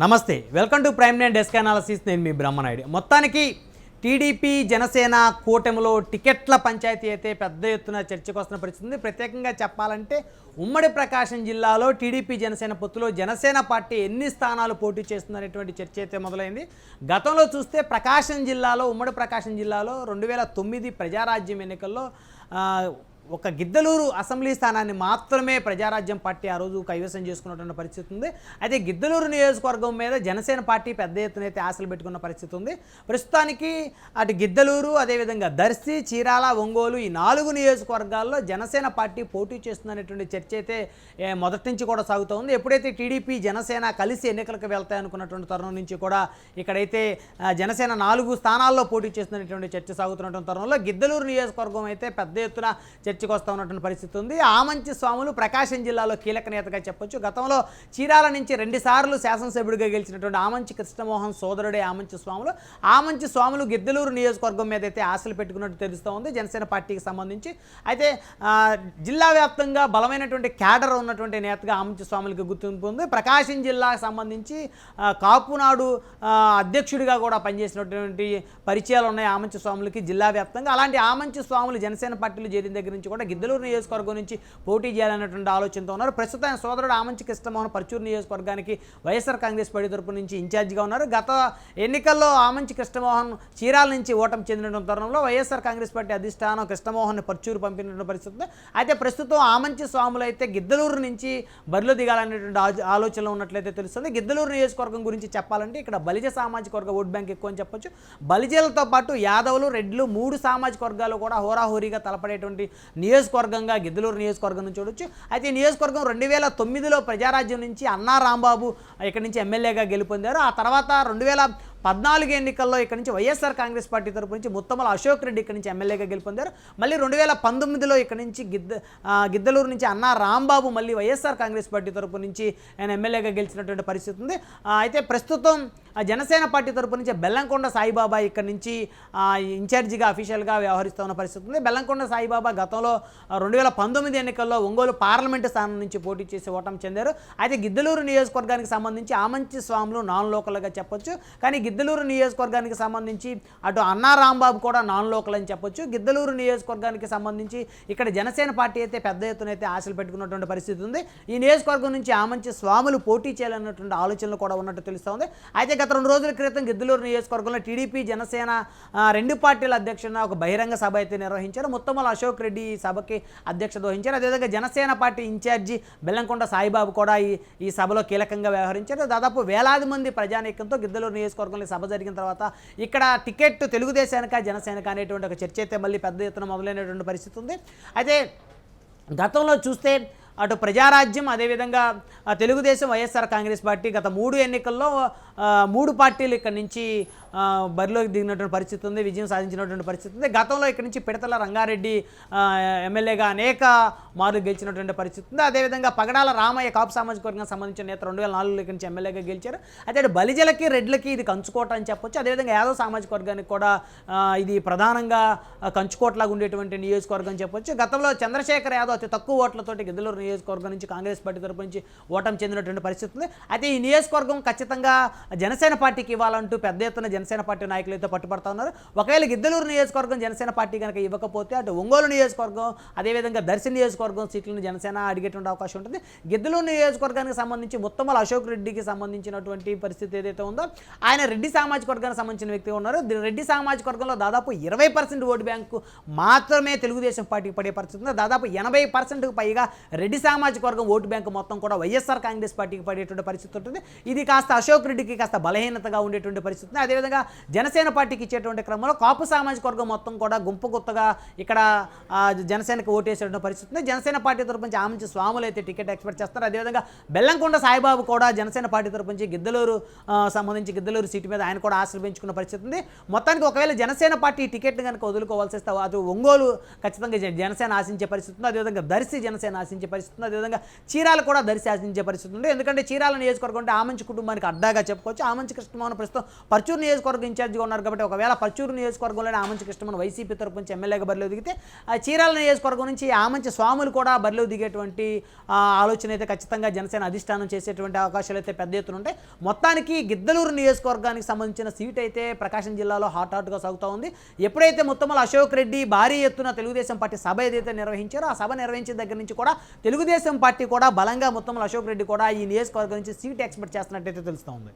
నమస్తే welcome to Prime nine desk analysis. నేను మీ బ్రహ్మనాయుడు. మొత్తానికి టీడీపీ జనసేన కూటమిలో టికెట్ల పంచాయతీ అయితే పెద్ద ఎత్తున చర్చకు వస్తున్న పరిస్థితుంది ప్రత్యేకంగా చెప్పాలంటే ఉమ్మడి ప్రకాశం జిల్లాలో టీడీపీ జనసేన పొత్తులో జనసేన పార్టీ ఎన్ని స్థానాలు పోటీ చేస్తుందనేటువంటి చర్చ అయితే మొదలైంది. గతంలో చూస్తే ప్రకాశం జిల్లాలో ఉమ్మడి ప్రకాశం జిల్లాలో రెండు వేల తొమ్మిది ప్రజారాజ్యం ఎన్నికల్లో ఒక గిద్దలూరు అసెంబ్లీ స్థానాన్ని మాత్రమే ప్రజారాజ్యం పార్టీ ఆ రోజు కైవసం చేసుకున్నటువంటి పరిస్థితి ఉంది. అయితే గిద్దలూరు నియోజకవర్గం మీద జనసేన పార్టీ పెద్ద ఎత్తున అయితే ఆశలు పెట్టుకున్న పరిస్థితి ఉంది. ప్రస్తుతానికి అటు గిద్దలూరు అదేవిధంగా దర్శి చీరాల ఒంగోలు ఈ నాలుగు నియోజకవర్గాల్లో జనసేన పార్టీ పోటీ చేస్తుందనేటువంటి చర్చ అయితే మొదటి నుంచి కూడా సాగుతూ ఉంది. ఎప్పుడైతే టీడీపీ జనసేన కలిసి ఎన్నికలకు వెళ్తాయనుకున్నటువంటి తరుణం నుంచి కూడా ఇక్కడైతే జనసేన నాలుగు స్థానాల్లో పోటీ చేస్తున్నటువంటి చర్చ సాగుతున్నటువంటి తరుణంలో గిద్దలూరు నియోజకవర్గం అయితే పెద్ద ఎత్తున చర్చకు వస్తూ ఉన్నటువంటి పరిస్థితి ఉంది. ఆమంచి స్వాములు ప్రకాశం జిల్లాలో కీలక నేతగా చెప్పొచ్చు. గతంలో చీరాల నుంచి రెండుసార్లు శాసనసభ్యుడిగా గెలిచినటువంటి ఆమంచి కృష్ణమోహన్ సోదరుడే ఆమంచి స్వాములు. ఆమంచి స్వాములు గిద్దలూరు నియోజకవర్గం మీద అయితే ఆశలు పెట్టుకున్నట్టు తెలుస్తూ ఉంది. జనసేన పార్టీకి సంబంధించి. అయితే జిల్లా వ్యాప్తంగా బలమైనటువంటి క్యాడర్ ఉన్నటువంటి నేతగా ఆమంచి స్వాములకి గుర్తింపు ఉంది. ప్రకాశం జిల్లాకు సంబంధించి కాపునాడు అధ్యక్షుడిగా కూడా పనిచేసినటువంటి పరిచయాలు ఉన్నాయి ఆమంచి స్వాములకి జిల్లా వ్యాప్తంగా. అలాంటి ఆమంచి స్వాములు జనసేన పార్టీలు చేరిన దగ్గర నుంచి కూడా గిద్దలూరు నియోజకవర్గం నుంచి పోటీ చేయాలన్నటువంటి ఆలోచనతో ఉన్నారు. ప్రస్తుతం ఆయన సోదరుడు ఆమంచి కృష్ణమోహన్ పరచూరు నియోజకవర్గానికి వైఎస్ఆర్ కాంగ్రెస్ పార్టీ తరపు నుంచి ఇన్ఛార్జిగా ఉన్నారు. గత ఎన్నికల్లో ఆమంచి కృష్ణమోహన్ చీరాల నుంచి ఓటమి చెందినటువంటి తరుణంలో వైఎస్ఆర్ కాంగ్రెస్ పార్టీ అధిష్టానం కృష్ణమోహన్ పర్చూరు పంపినటువంటి పరిస్థితి. అయితే ప్రస్తుతం ఆమంచి స్వాములు అయితే గిద్దలూరు నుంచి బరిలో దిగాలనేటువంటి ఆలో- ఆలోచనలో ఉన్నట్లయితే తెలుస్తుంది. గిద్దలూరు నియోజకవర్గం గురించి చెప్పాలంటే ఇక్కడ బలిజ సామాజిక వర్గ ఓట్ బ్యాంక్ ఎక్కువ అని చెప్పొచ్చు. బలిజలతో పాటు యాదవులు రెడ్లు మూడు సామాజిక వర్గాలు కూడా హోరాహోరీగా తలపడేటువంటి నియోజకవర్గంగా గిద్దలూరు నియోజకవర్గం నుంచి చూడొచ్చు. అయితే నియోజకవర్గం రెండు వేల తొమ్మిదిలో ప్రజారాజ్యం నుంచి అన్నా రాంబాబు ఇక్కడి నుంచి ఎమ్మెల్యేగా గెలుపొందారు. ఆ తర్వాత రెండు వేల పద్నాలుగు ఎన్నికల్లో ఇక్కడ నుంచి వైఎస్ఆర్ కాంగ్రెస్ పార్టీ తరపు నుంచి ముత్తమల అశోక్ రెడ్డి ఇక్కడ నుంచి ఎమ్మెల్యేగా గెలుపొందారు. మళ్ళీ రెండు వేల పంతొమ్మిదిలో ఇక్కడ నుంచి గిద్ద గిద్దలూరు నుంచి అన్నా రాంబాబు మళ్ళీ వైఎస్ఆర్ కాంగ్రెస్ పార్టీ తరపు నుంచి ఆయన ఎమ్మెల్యేగా గెలిచినటువంటి పరిస్థితి ఉంది. అయితే ప్రస్తుతం జనసేన పార్టీ తరపు నుంచి బెల్లంకొండ సాయిబాబా ఇక్కడ నుంచి ఇన్ఛార్జిగా అఫీషియల్గా వ్యవహరిస్తున్న పరిస్థితి ఉంది. బెల్లంకొండ సాయిబాబా గతంలో రెండు వేల పంతొమ్మిది ఎన్నికల్లో ఒంగోలు పార్లమెంటు స్థానం నుంచి పోటీ చేసి ఓటమి చెందారు. అయితే గిద్దలూరు నియోజకవర్గానికి సంబంధించి ఆమంచి స్వాములు నాన్ లోకల్గా చెప్పొచ్చు. కానీ గిద్దలూరు నియోజకవర్గానికి సంబంధించి అటు అన్నా రాంబాబు కూడా నాన్ లోకల్ అని చెప్పొచ్చు. గిద్దలూరు నియోజకవర్గానికి సంబంధించి ఇక్కడ జనసేన పార్టీ అయితే పెద్ద ఎత్తున అయితే ఆశలు పెట్టుకున్నటువంటి పరిస్థితి ఉంది. ఈ నియోజకవర్గం నుంచి ఆమంచి స్వాములు పోటీ చేయాలన్నటువంటి ఆలోచనలు కూడా ఉన్నట్టు తెలుస్తోంది. అయితే గత రెండు రోజుల క్రితం గిద్దలూరు నియోజకవర్గంలో టీడీపీ జనసేన రెండు పార్టీల అధ్యక్షున ఒక బహిరంగ సభ అయితే నిర్వహించారు. మొత్తమల అశోక్ రెడ్డి ఈ సభకి అధ్యక్షత వహించారు. అదేవిధంగా జనసేన పార్టీ ఇన్ఛార్జి బెల్లంకొండ సాయిబాబు కూడా ఈ ఈ సభలో కీలకంగా వ్యవహరించారు. దాదాపు వేలాది మంది ప్రజానీకంతో గిద్దలూరు నియోజకవర్గంలో ఈ సభ జరిగిన తర్వాత ఇక్కడ టికెట్ తెలుగుదేశానిక జనసేనక అనేటువంటి ఒక చర్చ అయితే మళ్ళీ పెద్ద ఎత్తున మొదలైనటువంటి పరిస్థితి ఉంది. అయితే గతంలో చూస్తే అటు ప్రజారాజ్యం అదేవిధంగా తెలుగుదేశం వైఎస్ఆర్ కాంగ్రెస్ పార్టీ గత మూడు ఎన్నికల్లో మూడు పార్టీలు ఇక్కడ నుంచి బరిలోకి దిగినటువంటి పరిస్థితి ఉంది విజయం సాధించినటువంటి పరిస్థితి ఉంది. గతంలో ఇక్కడి నుంచి పిడతల రంగారెడ్డి ఎమ్మెల్యేగా అనేక మార్లు గెలిచినటువంటి పరిస్థితి ఉంది. అదేవిధంగా పగడాల రామయ్య కాపు సామాజిక వర్గానికి సంబంధించిన నేత రెండు వేల నాలుగులో ఇక్కడ నుంచి ఎమ్మెల్యేగా గెలిచారు. అయితే బలిజలకి రెడ్లకి ఇది కంచుకోట అని చెప్పొచ్చు. అదేవిధంగా యాదవ్ సామాజిక వర్గానికి కూడా ఇది ప్రధానంగా కంచుకోటలాగా ఉండేటువంటి నియోజకవర్గం చెప్పొచ్చు. గతంలో చంద్రశేఖర్ యాదవ్ అతి తక్కువ ఓట్లతోటి గిద్దలూరు నియోజకవర్గం నుంచి కాంగ్రెస్ పార్టీ తరపు నుంచి ఓటమి చెందినటువంటి పరిస్థితి ఉంది. అయితే ఈ నియోజకవర్గం ఖచ్చితంగా జనసేన పార్టీకి ఇవ్వాలంటూ పెద్ద ఎత్తున జనసేన పార్టీ నాయకులు అయితే పట్టుబడతా ఉన్నారు. ఒకవేళ గిద్దలూరు నియోజకవర్గం జనసేన పార్టీ కనుక ఇవ్వకపోతే అటు ఒంగోలు నియోజకవర్గం అదేవిధంగా దర్శి నియోజకవర్గం సీట్లను జనసేన అడిగేటువంటి అవకాశం ఉంటుంది. గిద్దలూరు నియోజకవర్గానికి సంబంధించి మొత్తమల అశోక్ రెడ్డికి సంబంధించినటువంటి పరిస్థితి ఏదైతే ఉందో ఆయన రెడ్డి సామాజిక వర్గానికి సంబంధించిన వ్యక్తి ఉన్నారు. రెడ్డి సామాజిక వర్గంలో దాదాపు ఇరవై పర్సెంట్ ఓటు బ్యాంకు మాత్రమే తెలుగుదేశం పార్టీకి పడే పరిస్థితి ఉంది. దాదాపు ఎనభై పర్సెంట్కి పైగా రెడ్డి సామాజిక వర్గం ఓటు బ్యాంకు మొత్తం కూడా వైఎస్ఆర్ కాంగ్రెస్ పార్టీకి పడేటువంటి పరిస్థితి ఉంటుంది. ఇది కాస్త అశోక్ రెడ్డికి కాస్త బలహీనతగా ఉండేటువంటి పరిస్థితి అదేవిధంగా అదేవిధంగా జనసేన పార్టీకి ఇచ్చేటువంటి క్రమంలో కాపు సామాజిక వర్గం మొత్తం కూడా గుంపు గుత్తగా ఇక్కడ జనసేనకు ఓటేసేటువంటి పరిస్థితి ఉంది. జనసేన పార్టీ తరపు నుంచి ఆమె నుంచి స్వాములు అయితే టికెట్ ఎక్స్పెక్ట్ చేస్తారు. అదేవిధంగా బెల్లంకొండ సాయిబాబు కూడా జనసేన పార్టీ తరపు నుంచి గిద్దలూరు సంబంధించి గిద్దలూరు సీటు మీద ఆయన కూడా ఆశలు పరిస్థితి ఉంది. మొత్తానికి ఒకవేళ జనసేన పార్టీ టికెట్ కనుక వదులుకోవాల్సి వస్తే అది ఒంగోలు ఖచ్చితంగా జనసేన ఆశించే పరిస్థితి ఉంది. అదేవిధంగా దర్శి జనసేన ఆశించే పరిస్థితి ఉంది. అదేవిధంగా చీరాలు కూడా దర్శి ఆశించే పరిస్థితి ఉంది. ఎందుకంటే చీరాల నియోజకవర్గం అంటే ఆమంచి కుటుంబానికి అడ్డాగా చెప్పుకోవచ్చు. ఆమంచి కృష్ణమోహన్ ప్రస్తుతం పర్చూరు నియోజకవర్గం ఇన్ఛార్జిగా ఉన్నారు కాబట్టి ఒకవేళ పచ్చూరు నియోజకవర్గంలోనే ఆమంచి కృష్ణమని వైసీపీ తరపు నుంచి ఎమ్మెల్యేగా బరిలో దిగితే చీరాల నియోజకవర్గం నుంచి ఆమంచి స్వాములు కూడా బరిలో దిగేటువంటి ఆలోచన అయితే ఖచ్చితంగా జనసేన అధిష్టానం చేసేటువంటి అవకాశాలు అయితే పెద్ద ఎత్తున ఉంటాయి. మొత్తానికి గిద్దలూరు నియోజకవర్గానికి సంబంధించిన సీట్ అయితే ప్రకాశం జిల్లాలో హాట్ హాట్గా సాగుతూ ఉంది. ఎప్పుడైతే మొత్తముల అశోక్ రెడ్డి భారీ ఎత్తున తెలుగుదేశం పార్టీ సభ ఏదైతే నిర్వహించారో ఆ సభ నిర్వహించిన దగ్గర నుంచి కూడా తెలుగుదేశం పార్టీ కూడా బలంగా మొత్తముల అశోక్ రెడ్డి కూడా ఈ నియోజకవర్గం నుంచి సీట్ ఎక్స్పెక్ట్ చేస్తున్నట్టయితే తెలుస్తూ ఉంది.